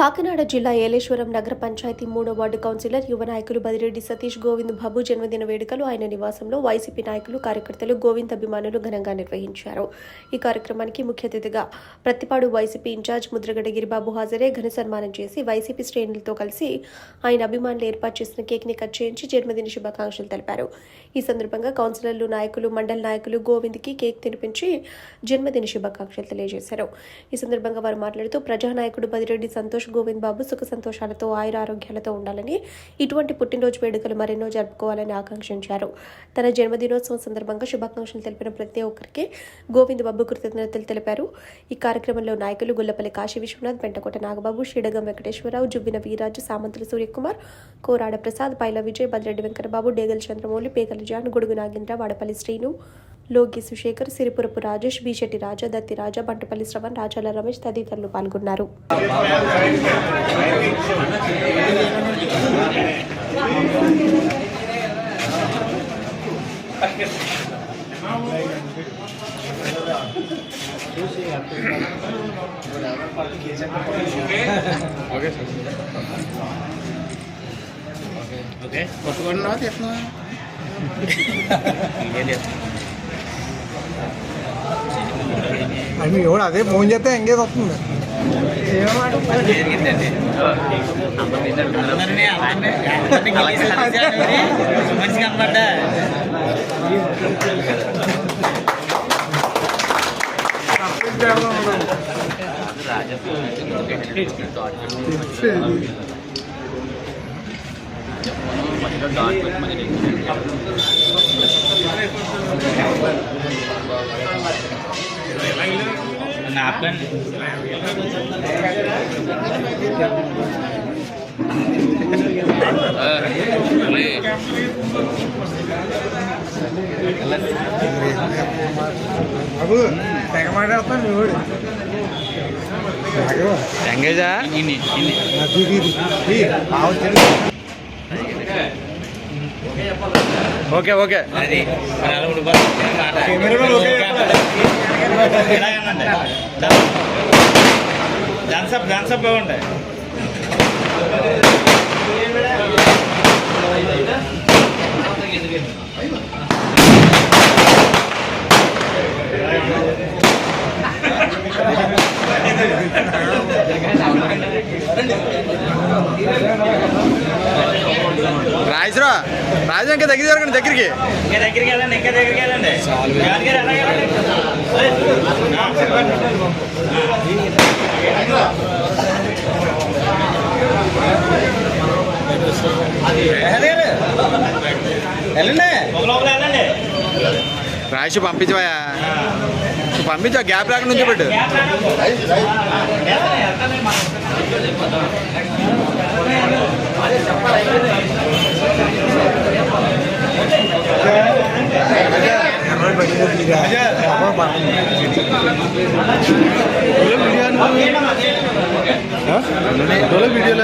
కాకినాడ జిల్లా ఏలేశ్వరం నగర పంచాయతీ మూడో వార్డు కౌన్సిలర్ యువ నాయకులు బదిరెడ్డి సతీష్ గోవింద్ బాబు జన్మదిన వేడుకలు ఆయన నివాసంలో వైసీపీ నాయకులు కార్యకర్తలు గోవింద్ అభిమానులు ఘనంగా నిర్వహించారు. ఈ కార్యక్రమానికి ముఖ్య అతిథిగా ప్రతిపాడు వైసీపీ ఇన్ఛార్జ్ ముద్రగడ గిరిబాబు హాజరే. ఘన సన్మానం చేసి వైసీపీ శ్రేణులతో కలిసి ఆయన అభిమానులు ఏర్పాటు చేసిన కేక్ని కట్ చేయించి జన్మదిన శుభాకాంక్షలు తెలిపారు. ఈ సందర్భంగా కౌన్సిలర్లు నాయకులు మండల నాయకులు గోవింద్కి కేక్ తినిపించి జన్మదిన శుభాకాంక్షలు తెలియజేశారు. ఈ సందర్భంగా వారు మాట్లాడుతూ ప్రజానాయకుడు బదిరెడ్డి సంతోష్ గోవింద్ బాబు సుఖ సంతోషాలతో ఆయుర ఆరోగ్యాలతో ఉండాలని ఇటువంటి పుట్టినరోజు వేడుకలు మరెన్నో జరుపుకోవాలని ఆకాంక్షించారు. తన జన్మదినోత్సవం సందర్భంగా శుభాకాంక్షలు తెలిపిన ప్రతి ఒక్కరికి గోవింద్ బాబు కృతజ్ఞతలు తెలిపారు. ఈ కార్యక్రమంలో నాయకులు గుల్లపల్లి కాశీ విశ్వనాథ్ పెంటకోట నాగబాబు శ్రీడగం వెంకటేశ్వరరావు జువ్విన వీరాజు సామంతుల సూర్యకుమార్ కోరాడ ప్రసాద్ పైల విజయ్ భద్రెడ్డి వెంకటబాబు డేగల్ చంద్రమౌళి పేగల జాన్ గొడుగు నాగేంద్ర వాడపల్లి శ్రీను లోగి సుశేఖర్ సిరిపురపు రాజేష్ బీశెట్టి రాజా దత్తి రాజా బంటుపల్లి శ్రవణ్ రాజాల రమేష్ తదితరులు పాల్గొన్నారు. ఓకే. తీస్తున్నావా అది మీ ఎవడు అదే ఫోన్ చేస్తే ఎంగేజ్ వస్తుంది జరిగిందండి అందరినీ అందరినీ కలిసి కలిసానండి మంచిగా అనమాట నాపండి బాబు తెగ మాట్లాడుతున్నాను మీ వాడు రాఘవ, ఎంగేజా ఇన్ని ఇన్ని ఓకే ఓకే అది నలుగురు బస్సు మాట కెమెరాలో రాజు ఇంకా దగ్గర జరగండి దగ్గరికి. ఇంకా దగ్గరికి వెళ్ళండి ఇంకా దగ్గరికి వెళ్ళండి. రాజు పంపించవా? పంపించా గ్యాప్ రాక నుంచి పెట్టు. Gap video